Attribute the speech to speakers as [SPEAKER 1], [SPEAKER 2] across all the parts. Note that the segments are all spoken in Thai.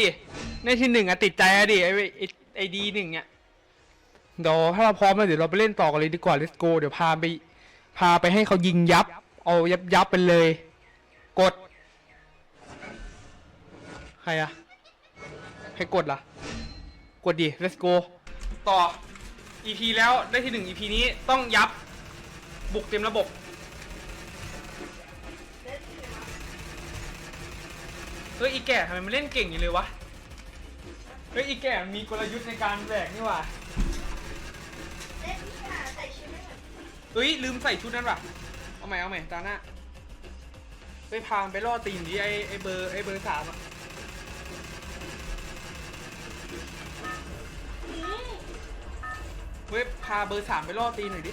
[SPEAKER 1] ดิ ในที่หนึ่งอะติดใจอะดิไอไอ้ไอดีหนึ่งเนี่ยเดี๋ยวถ้าเราพร้อมแล้วเดี๋ยวเราไปเล่นต่อกันเลยดีกว่า let's go เดี๋ยวพาไป พาไปให้เขายิงยับ เอายับยับไปเลย กด ใครอะให้กดล่ะ กดดิ let's go ต่อ EP แล้วได้ที่หนึ่ง EP นี้ต้องยับ บุกเต็มระบบ
[SPEAKER 2] เฮ้
[SPEAKER 1] ยอีแก่ทำไมมันเล่นเก่งอยู่เลยวะ เฮ้ยอีแก่มันมีกลยุทธ์ในการแบกนี่หว่า
[SPEAKER 2] เล่นที่ไหนใส่ชุดไม่เหมือน
[SPEAKER 1] เฮ้ยลืมใส่ชุดนั้นว่ะ เอาใหม่เอาใหม่ตาหน้าไปพามันไปล่อตีนดิไอไอเบอร์ไอเบอร์สามอะ
[SPEAKER 2] อืม
[SPEAKER 1] เฮ้ยพาเบอร์สามไปล่อตีนหน่อยดิ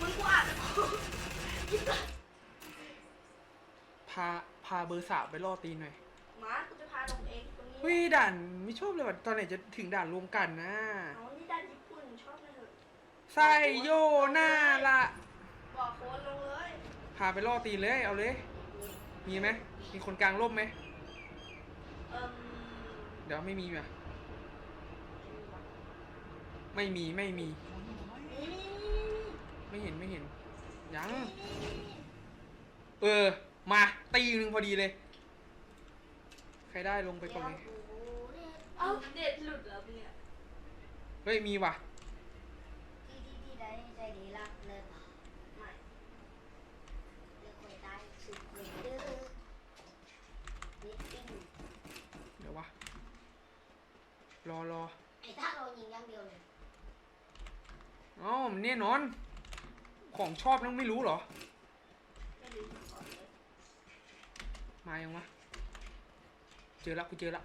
[SPEAKER 2] มึงกูอ่านแล้วยิ่งกว่า
[SPEAKER 1] พาพาเบอร์สามไปล่อตีนหน่อย
[SPEAKER 2] ห มากูจะพาลงเองตรงนี้
[SPEAKER 1] เฮ้ยด่านไม่ชอบเลยว่ะตอนไหนจะถึงด่านรวมกันนะ
[SPEAKER 2] เอานี่ด้านญี่ปุ่นชอบเลยเหรอ
[SPEAKER 1] ไซโยหน้าละ
[SPEAKER 2] บอกโค้ดลงเลย
[SPEAKER 1] พาไปล่อตีนเลยเอาเลย มีไหมมีคนกลางร่มไหม
[SPEAKER 2] เอิ่ม
[SPEAKER 1] เดี๋ยวไม่มีว่ะไม่มีไม่มี
[SPEAKER 2] นี่
[SPEAKER 1] ไม่เห็นไม่เห็นยังเออ มาตีหนึ่งพอดีเลยใค รได้ลงไปก่อนเลย
[SPEAKER 2] เอ้าเด็ดหลุดแล้วเนี่ย
[SPEAKER 1] เฮ้ยมีว่ะ
[SPEAKER 3] ที่ที่ที่ได้ใจดีรักเลยป่ะ
[SPEAKER 2] ไม่
[SPEAKER 3] เลือกคนได้สุดเลยเด้อนิดดิ้ง
[SPEAKER 1] เดี๋ยววะ รอรอ
[SPEAKER 3] ไอ้ถ้าเรายิงอย่างเดียวเลย
[SPEAKER 1] อ๋อมันแน่นอน ของชอบน้องไม่รู้เหรอ
[SPEAKER 2] ไม่รู้ก่อนเลย
[SPEAKER 1] มายังวะ เจอละกูเจอละ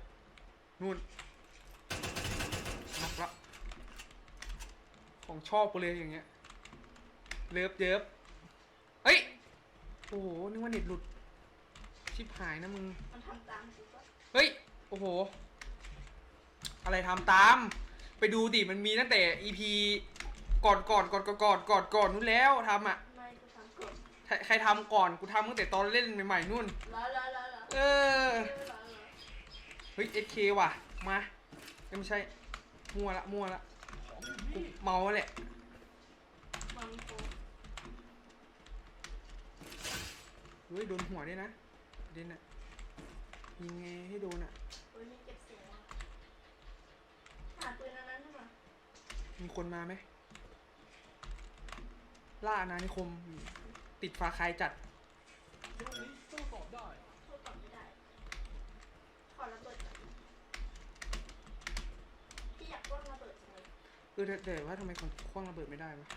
[SPEAKER 1] นู่นนักละของชอบกูเลยอย่างเงี้ยเลิฟเยิบเฮ้ยโอ้โหนึกว่าเน็ตหลุดชิบหายนะมึง
[SPEAKER 2] มันทำตามกูก็
[SPEAKER 1] เฮ้ยโอ้โห อะไรทำตาม ไปดูดิมันมีตั้งแต่ EP ก่อนก่อนก่อนก่อนก่อนก่อนก่อนนู้นแล้วทำอะ
[SPEAKER 2] ไม่กูทำก่อน
[SPEAKER 1] ใครใครทำก่อนกูทำตั้งแต่ตอนเล่นใหม่ๆนู่น
[SPEAKER 2] แล้วแล้วแล้วแล้ว
[SPEAKER 1] เออ เฮ้ย SK ว่ะ มาเอ้ยไม่ใช่ มั่วละ มั่วละกูเมาแล้วแหละ
[SPEAKER 2] มันโก
[SPEAKER 1] เฮ้ย โดนหัวด้วยนะประเด่นอะยิงไงให้โดนอะ
[SPEAKER 2] เฮ้ยนี่เก็บเสียงว่ะหาปืนอันนั้นมา
[SPEAKER 1] มีคนมาไหม ล่าอาณานิคม ติดฟ้าคายจัด
[SPEAKER 2] สู้ตอบไม่ได้ ขอระเบิดก่อนพี่อยากว่างระเบิดจัง เลย
[SPEAKER 1] เออแต่แต่ว่าทำไมของคว้างระเบิดไม่ได้วะ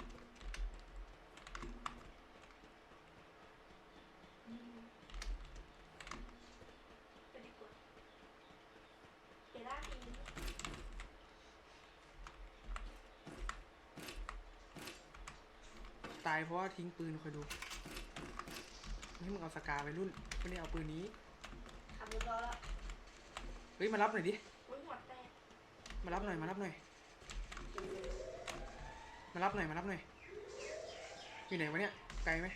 [SPEAKER 2] ไปดีกว่าเกล่าที
[SPEAKER 1] ตายเพราะว่าทิ้งปืนคอยดูให้มึงเอาสกาไปรุ่นไม่ได้เอาปืนนี้
[SPEAKER 2] ขับรถรอแล้ว
[SPEAKER 1] เฮ้ยมารับหน่อยดิ
[SPEAKER 2] อุ้ยหัวแตก
[SPEAKER 1] มารับหน่อยมารับหน่อย มารับหน่อยมารับหน่อยอยู่ไหนวะเนี่ยไกลไหม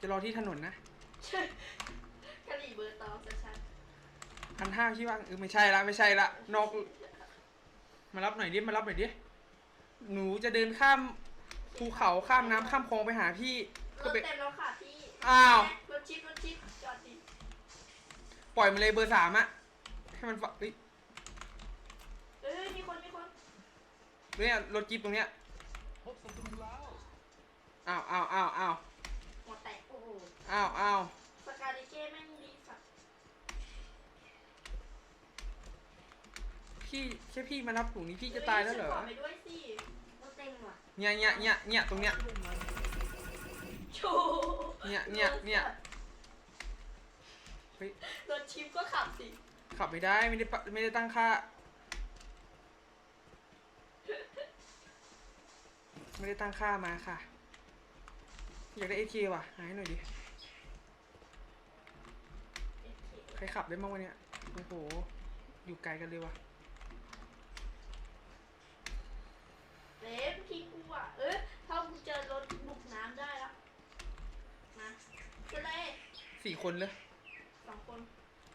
[SPEAKER 1] จะรอที่ถนนนะ
[SPEAKER 2] กะหรี่เบอร์ตองชัด
[SPEAKER 1] พันห้าที่ว่างเออไม่ใช่ละไม่ใช่ละนอกมารับหน่อยดิมารับหน่อยดิหนูจะเดินข้ามภูเขาข้ามน้ำข้ามคลองไปหาพี่
[SPEAKER 2] ๆร
[SPEAKER 1] ก็
[SPEAKER 2] ถ
[SPEAKER 1] ไป
[SPEAKER 2] เต็มแล้วค่ะพี่
[SPEAKER 1] อ้าว
[SPEAKER 2] รถชิปรถชิปจอดดิ
[SPEAKER 1] ปล่อยมาเลยเบอร์สามอะให้มันฝักเฮ้ย
[SPEAKER 2] เอ้ยมีคนมีคน
[SPEAKER 1] เนี่ยรถจี๊ปตรงเนี้ยอ้าวอ้าวอ้าวอ้าว
[SPEAKER 2] หัวแตกโอ้โห
[SPEAKER 1] อ้าวอ้าว
[SPEAKER 2] สกาลิเก้แม่งดีสัตว์
[SPEAKER 1] พี่แค่พี่มารับหนูนี้พี่จะตายแล้วเหรอ
[SPEAKER 2] ขอไปด้วยสิ
[SPEAKER 3] รถเต็มว่ะ
[SPEAKER 1] เนี่ยเนี่ยเนี่ยเนี่ยตรงเนี้ย
[SPEAKER 2] โชว์
[SPEAKER 1] เนี่ยเนี่ยเนี่ยเฮ้ย
[SPEAKER 2] รถชิปก็ขับสิ
[SPEAKER 1] ขับไม่ได้ไม่ได้ปะไม่ได้ตั้งค่า ไม่ได้ตั้งค่ามาค่ะ อยากได้เอคีว่ะหายห,หน่อยดิ ใครขับได้บ้างวันนี้โอ้โห อยู่ไกลกันเลยว่ะ
[SPEAKER 2] เบ๊บคิกูอะ เออถ้ากูเจอรถบุกน้ำได้แล้วมาก็เลย
[SPEAKER 1] สี่คนเลย
[SPEAKER 2] สองคน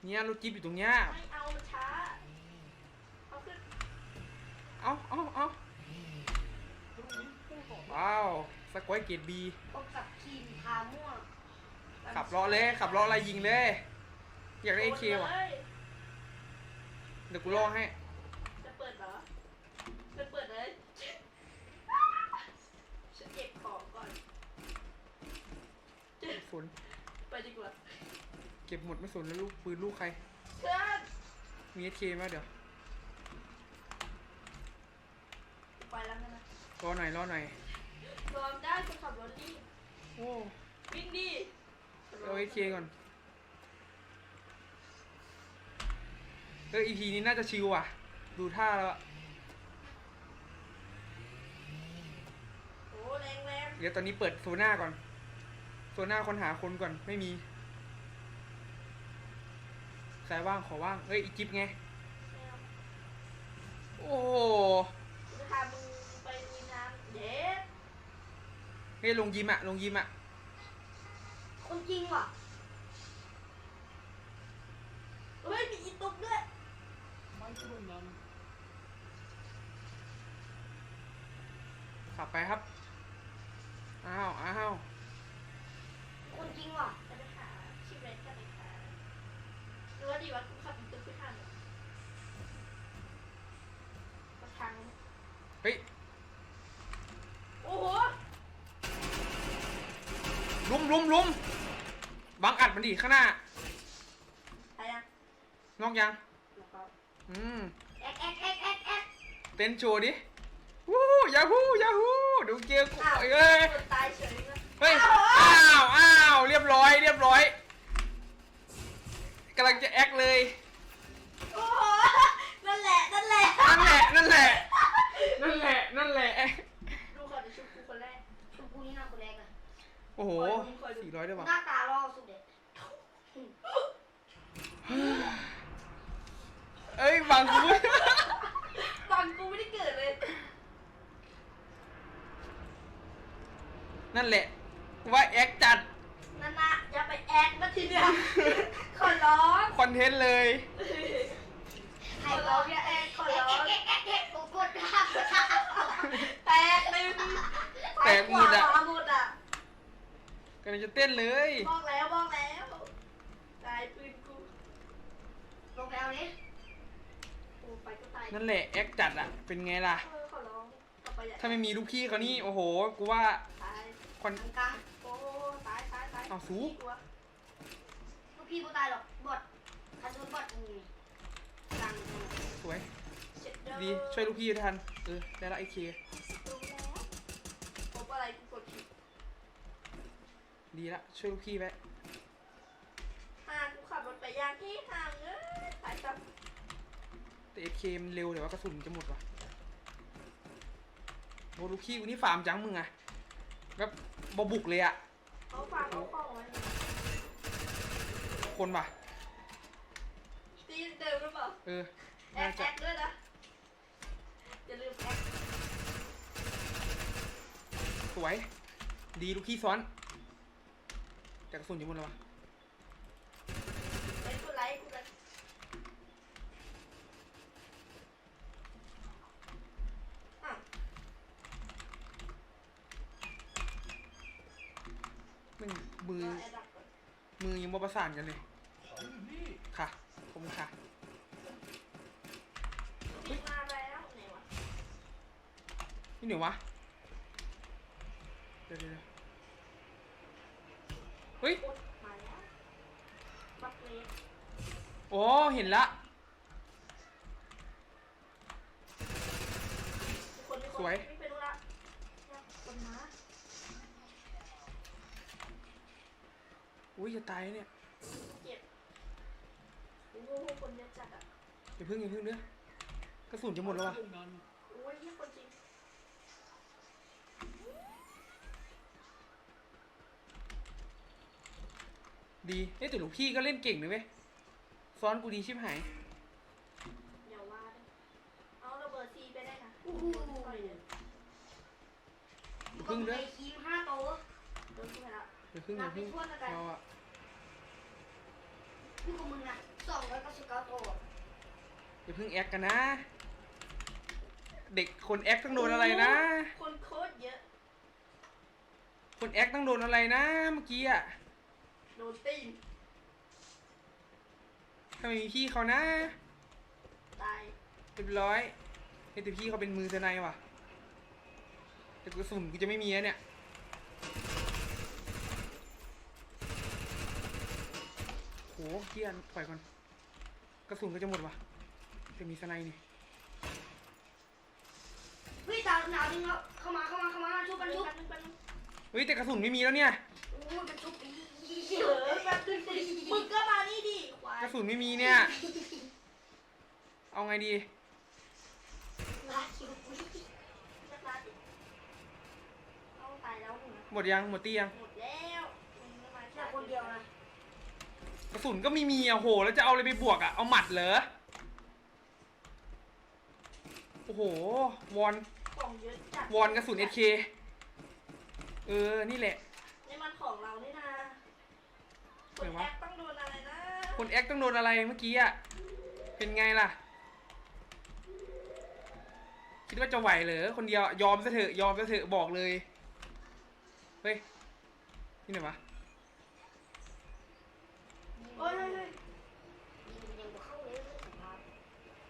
[SPEAKER 1] เนี่ยรถจิ๊บอยู่ตรงเนี้ย
[SPEAKER 2] ไม่เอาช้า เอาขึ้น
[SPEAKER 1] เอาเอาเอา ไว้เกรดบี
[SPEAKER 3] พบกับทีมพาม่วง
[SPEAKER 1] ขับล้อเลยขับล้ออะไรยิงเลย อยากได้เอเคว่ะ
[SPEAKER 2] โดนลย
[SPEAKER 1] เดี๋ยวกูล่อให้
[SPEAKER 2] จะเปิดเหรอ จะเปิดเลยฉันเก็บของก่อน
[SPEAKER 1] สน
[SPEAKER 2] ไปดีกว่า
[SPEAKER 1] เก็บหมดไม่สนแล้วลูกปืนลูกใคร
[SPEAKER 2] เพื่อน
[SPEAKER 1] มีเอเคไหมเดี๋ยว
[SPEAKER 2] ไปแล้วนะ
[SPEAKER 1] รอหน่อยรอหน่อย
[SPEAKER 2] รอมได้คนขับรถรีบ
[SPEAKER 1] โอ้
[SPEAKER 2] วิ่งดิ
[SPEAKER 1] เอาเอเคก่อนเอออีพีนี้น่าจะชิวอะ ดูท่าแล้วอะ
[SPEAKER 2] โอ้แรงแรง
[SPEAKER 1] เดี๋ยวตอนนี้เปิดโซน่าก่อน โซน่าคนหาคนก่อนไม่มีสายว่างขอว่างเอ้ยอีจิบไง โอ้โห
[SPEAKER 2] จะพามึงไปลุยน้ำเด็ด
[SPEAKER 1] เฮ้ยลงยิมอะลงยิมอะ
[SPEAKER 3] คนจริงว่ะ
[SPEAKER 2] เฮ้ยมีอีตุกด้วย
[SPEAKER 1] ขับไปครับ อ้าว อ้าว
[SPEAKER 3] คนจริงว่ะ
[SPEAKER 2] จะไปหาชิปเรนกันเลยค่ะหรือว่าดีว่ากูขับอีตุกไปทันมาทาง
[SPEAKER 1] เฮ้ย
[SPEAKER 2] โอ้โห
[SPEAKER 1] ลุมลุมลุมบังอัดมันดิข้างหน้า
[SPEAKER 2] ใครอะ
[SPEAKER 1] นอกยัง
[SPEAKER 2] แล้วก็
[SPEAKER 1] อืม
[SPEAKER 3] แอ๊กแอ๊กแอ๊กแอ๊กแอ๊ก
[SPEAKER 1] เต้นโชว์ดิวู้ยาฮูยาฮูดูเกียร์กู
[SPEAKER 2] อ้าว
[SPEAKER 1] เอ้ย
[SPEAKER 2] คนตายเฉยเลย
[SPEAKER 1] เฮ้ย
[SPEAKER 2] อ้าว
[SPEAKER 1] อ้าว อ้าว เรียบร้อย เรียบร้อยกำลังจะแอคเลย
[SPEAKER 2] โอ้โหนั่นแหละนั่นแหละ
[SPEAKER 1] นั่นแหละ นั่นแหละ นั่นแหละ นั่นแหละ
[SPEAKER 2] ดูก่อนจะชุบกูคนแรก
[SPEAKER 3] ชมพูนี่น่าคนแรกเลย
[SPEAKER 1] โอ้โห
[SPEAKER 2] คอยดูคอยดู
[SPEAKER 1] สี่ร้อยด้วยวะ
[SPEAKER 3] หน้าตาล่อสุดเด็ด
[SPEAKER 1] เอ้ยบังกู
[SPEAKER 2] บังกูไม่ได้เกิดเลย
[SPEAKER 1] นั่นแหละว่าแอคจัด
[SPEAKER 2] นั่นนะอย่าไปแอคนะทีเดียวขอร้อง
[SPEAKER 1] คอนเทนต์เลย
[SPEAKER 2] ขอร้องอย่าแอคขอ
[SPEAKER 3] แอ๊ก
[SPEAKER 2] ร้อง
[SPEAKER 3] แอ๊กแอ๊กแอ๊กโอ้กดครับ
[SPEAKER 2] แตกหนึ่ง
[SPEAKER 1] แตกหมดอะ
[SPEAKER 2] ขวาหมดอะ
[SPEAKER 1] กำลังจะเต้นเลย
[SPEAKER 2] บอกแล้วบอกแล้วตายปืนกู
[SPEAKER 3] ลงไปเอานี้
[SPEAKER 2] โอ้ไปก็ตาย
[SPEAKER 1] นั่นแหละแอคจัดอะเป็นไงล่ะ
[SPEAKER 2] เออขอร้องต่อไปอย่า
[SPEAKER 1] ถ้าไม่มีลูกพี่เขานี่โอ้โห กูว่า
[SPEAKER 2] ตาย
[SPEAKER 1] คอน
[SPEAKER 3] กลางกลาง
[SPEAKER 2] โอ้ตายตายตาย
[SPEAKER 1] เอาสู้
[SPEAKER 2] กลัว
[SPEAKER 3] ลูกพี่กูตายหรอกบอดทันโดนบอดมึงนี่กลาง
[SPEAKER 1] สวย
[SPEAKER 2] เจ็ดเด้อ
[SPEAKER 1] ดีช่วยลูกพี่ทันเออได้ละไอเค
[SPEAKER 2] รู้แล้วพบอะไรกูก ดผิด
[SPEAKER 1] ดีละช่วยลูกพี่ไว้
[SPEAKER 2] ห่างกูขับรถไปยางที่ห่างเอ้ยตายจับ
[SPEAKER 1] แต่เอเคมันเร็วเดี๋ยวว่ากระสุนจะหมดว่ะโอ้ลูกพี่กูนี่ฟาร์มจังมึงอะแบบบบุกเลยอะ
[SPEAKER 2] เอาฝากเอาของไว้
[SPEAKER 1] คนป่ะ
[SPEAKER 2] ตีนเดิมหรือเปล่า
[SPEAKER 1] เออ
[SPEAKER 2] แอ
[SPEAKER 1] น่า
[SPEAKER 2] ค
[SPEAKER 1] จะ
[SPEAKER 2] แอคด้วยนะอย่าลืมแอค
[SPEAKER 1] สวย ดีลูกพี่ซ้อน แต่กระสุนจะหมดแล้ววะ
[SPEAKER 2] ไลค์กูไลค์กูไลค์อะ
[SPEAKER 1] มึงมือ
[SPEAKER 2] รอแอร์ดับก่อน
[SPEAKER 1] มือยังบ่ประสานกันเลย ค่ะขอบคุณค่ะ
[SPEAKER 2] ตีมาแล้วไหนวะ
[SPEAKER 1] นี่เหนียววะ เดี๋ยวเดี๋ยวเดี๋ยว เฮ้ย
[SPEAKER 2] อุดมาแล้วบักเลส
[SPEAKER 1] โอ้เห็นละ
[SPEAKER 2] มีคนมีคน
[SPEAKER 1] สวย
[SPEAKER 2] ไม่เป็นละคนมา
[SPEAKER 1] อุ้ยจะตายเนี่ย
[SPEAKER 2] เจ็บโอ้โหคนเยอะจัดอะ
[SPEAKER 1] อย่าพึ่งอย่าพึ่งเด้อกระสุนจะหมดแล้ววะ
[SPEAKER 2] โอ้ยนี่คนจริง
[SPEAKER 1] ดีเอ้ยแต่หลวงพี่ก็เล่นเก่งนะเว้ยซ้อนกูดีชิบหาย
[SPEAKER 2] อย่าว่าเลยเอาระเบิดซีไปได้นะโอ้โหปล่อยเลย
[SPEAKER 1] อย่าพึ่ง
[SPEAKER 3] เล
[SPEAKER 1] เด้อย
[SPEAKER 3] คีมห้าโตว
[SPEAKER 2] โดนกูไปละ
[SPEAKER 1] อย่าพึ่งอย่าพึ่งเราอะ
[SPEAKER 3] พี่ของมึงน่ะสองร้อยเก้าสิบเก้าโตว
[SPEAKER 1] อย่าพึ่งแอคกันนะ เด็กคนแอคต้องโดนอะไรนะ
[SPEAKER 2] คนโคตรเยอะ
[SPEAKER 1] คนแอคต้องโดนอะไรนะเมื่อกี้อะ
[SPEAKER 2] โดนตีน
[SPEAKER 1] ทำไมมีพี่เขานะ
[SPEAKER 2] ตาย
[SPEAKER 1] เรียบร้อยเฮ้ยแต่พี่เขาเป็นมือสไนว่ะ แต่กระสุนกูจะไม่มีแล้วเนี่ย โหเกียนปล่อยก่อนกระสุนก็จะหมดว่ะแต่มีสไนนี่
[SPEAKER 3] เฮ้ยตาหนาวจริงแล้วเข้ามาเข้ามาเข้ามาชุบ
[SPEAKER 2] ปั
[SPEAKER 3] มันน
[SPEAKER 2] ชุ
[SPEAKER 3] ชุ
[SPEAKER 2] บบปันปัน
[SPEAKER 1] เฮ้ยแต่กระสุนไม่มีแล้วเนี่ย
[SPEAKER 3] โอ้ยมันชุบอี
[SPEAKER 2] เออแป๊บนึงสิมึงก็มานี่ดิควาย
[SPEAKER 1] กระสุนไม่มีเนี่ย เอาไงดี
[SPEAKER 3] ลาคิว
[SPEAKER 2] จะตายดิต้องตายแล้วหนึ่งนะ
[SPEAKER 1] หมดยังหมดตียัง
[SPEAKER 2] หมดแล้วมึงก็มา
[SPEAKER 3] แค่คนเดียวนะ
[SPEAKER 1] กระสุนก็ไม่มีอะโห แล้วจะเอาอะไรไปบวกอะ เอาหมัดเหรอ โอ้โห วอน
[SPEAKER 2] ของเยอะจัด
[SPEAKER 1] วอนกระสุนเอเคเออ นี่แหละ
[SPEAKER 2] นี่มันของเรานี่นะคน
[SPEAKER 1] ไหน
[SPEAKER 2] แอ
[SPEAKER 1] วะ
[SPEAKER 2] คต้องโดนอะไรนะ
[SPEAKER 1] คนแอคต้องโดนอะไรเมื่อกี้อะ เป็นไงล่ะ คิดว่าจะไหวเหรอคนเดียวยอมซะเถอะยอมซะเถอะบอกเลย เฮ้ยที่ไหนวะ
[SPEAKER 2] เฮ้ยเฮ้ยเฮ้ย
[SPEAKER 3] ยิงยังเข้าเลยสภาพ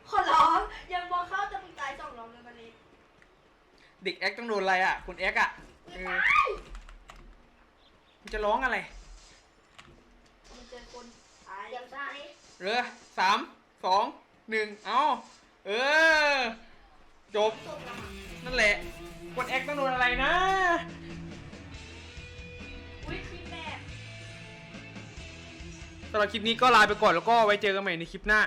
[SPEAKER 2] ขอร้องยังบอกเข้าจะมึงตายสองรอบเลยมาเลย
[SPEAKER 1] เด็กแอคต้องโดนอะไรอะคนแอคอะเออมันจะร้องอะไร
[SPEAKER 3] นี่
[SPEAKER 1] เรือสามสองหนึ่งเอาเออ จบ
[SPEAKER 3] จบแล้ว
[SPEAKER 1] นั่นแหละคนแอคต้องโดนอะไรนะ
[SPEAKER 2] อุ้ยพี่แม่
[SPEAKER 1] สำหรับคลิปนี้ก็ลาไปก่อนแล้วก็ไว้เจอกันใหม่ในคลิปหน้า